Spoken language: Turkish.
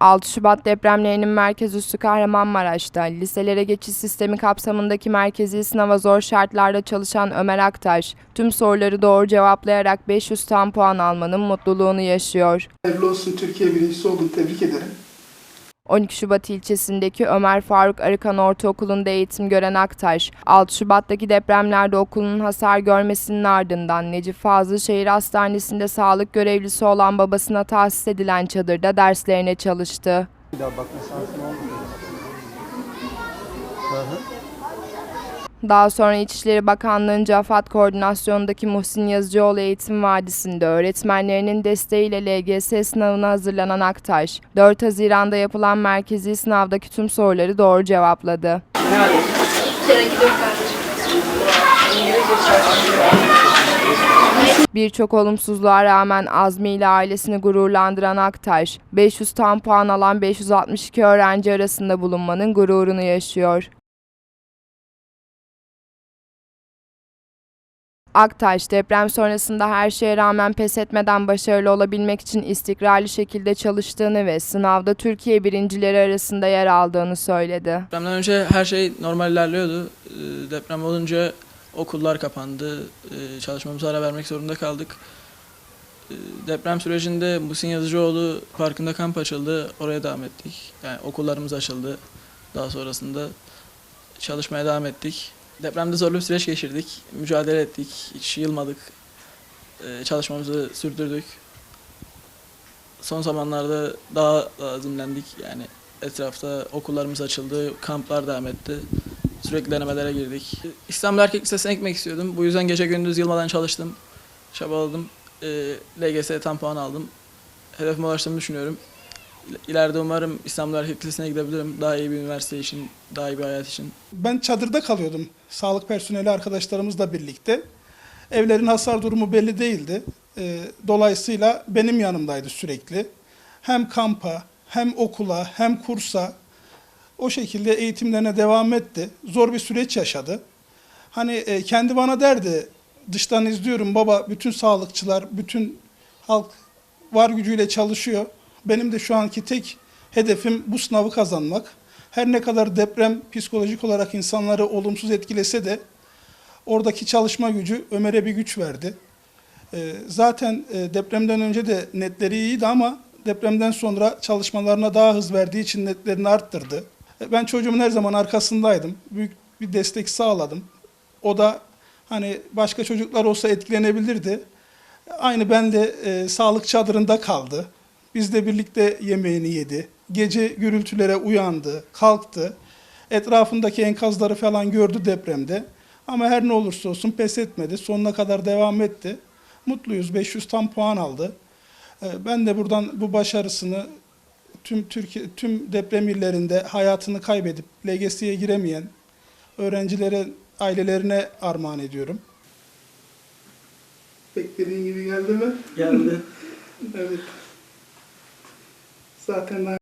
6 Şubat depremlerinin merkez üssü Kahramanmaraş'ta liselere geçiş sistemi kapsamındaki merkezi sınava zor şartlarda çalışan Ömer Aktaş, tüm soruları doğru cevaplayarak 500 tam puan almanın mutluluğunu yaşıyor. Hayırlı olsun Türkiye birincisi oldun. Tebrik ederim. 12 Şubat ilçesindeki Ömer Faruk Arıkan Ortaokulu'nda eğitim gören Aktaş, 6 Şubat'taki depremlerde okulun hasar görmesinin ardından Necip Fazıl Şehir Hastanesi'nde sağlık görevlisi olan babasına tahsis edilen çadırda derslerine çalıştı. Bir daha bakma şansın hı. Daha sonra İçişleri Bakanlığı'nca AFAD koordinasyonundaki Muhsin Yazıcıoğlu Eğitim Vadisi'nde öğretmenlerinin desteğiyle LGS sınavına hazırlanan Aktaş, 4 Haziran'da yapılan merkezi sınavdaki tüm soruları doğru cevapladı. Birçok olumsuzluğa rağmen Azmi ile ailesini gururlandıran Aktaş, 500 tam puan alan 562 öğrenci arasında bulunmanın gururunu yaşıyor. Aktaş, deprem sonrasında her şeye rağmen pes etmeden başarılı olabilmek için istikrarlı şekilde çalıştığını ve sınavda Türkiye birincileri arasında yer aldığını söyledi. Depremden önce her şey normal ilerliyordu. Ee, Deprem olunca okullar kapandı. Ee, Çalışmamıza ara vermek zorunda kaldık. Ee, Deprem sürecinde Muhsin Yazıcıoğlu Parkı'nda kamp açıldı. Oraya devam ettik. Yani okullarımız açıldı. Daha sonrasında çalışmaya devam ettik. Depremde zorlu bir süreç geçirdik. Mücadele ettik. Hiç yılmadık. Ee, Çalışmamızı sürdürdük. Son zamanlarda daha da azimlendik. Yani etrafta okullarımız açıldı, kamplar devam etti. Sürekli denemelere girdik. İstanbul Erkek Lisesi'ne gitmek istiyordum. Bu yüzden gece gündüz yılmadan çalıştım. Çabaladım. Ee, LGS tam puan aldım. Hedefime ulaştığımı düşünüyorum. İl- İleride umarım İstanbul Erkek gidebilirim. Daha iyi bir üniversite için, daha iyi bir hayat için. Ben çadırda kalıyordum. Sağlık personeli arkadaşlarımızla birlikte. Evlerin hasar durumu belli değildi. Ee, Dolayısıyla benim yanımdaydı sürekli. Hem kampa, hem okula, hem kursa o şekilde eğitimlerine devam etti. Zor bir süreç yaşadı. Hani e, kendi bana derdi, dıştan izliyorum baba bütün sağlıkçılar, bütün halk var gücüyle çalışıyor. Benim de şu anki tek hedefim bu sınavı kazanmak. Her ne kadar deprem psikolojik olarak insanları olumsuz etkilese de oradaki çalışma gücü Ömer'e bir güç verdi. Ee, zaten e, depremden önce de netleri iyiydi ama depremden sonra çalışmalarına daha hız verdiği için netlerini arttırdı. E, Ben çocuğumun her zaman arkasındaydım. Büyük bir destek sağladım. O da hani başka çocuklar olsa etkilenebilirdi. Aynı ben de e, sağlık çadırında kaldı. Bizle birlikte yemeğini yedi. Gece gürültülere uyandı, kalktı. Etrafındaki enkazları falan gördü depremde. Ama her ne olursa olsun pes etmedi. Sonuna kadar devam etti. Mutluyuz. 500 tam puan aldı. E, Ben de buradan bu başarısını tüm Türkiye tüm deprem illerinde hayatını kaybedip LGS'ye giremeyen öğrencilere, ailelerine armağan ediyorum. Beklediğin gibi geldi mi? Geldi. Evet. Zaten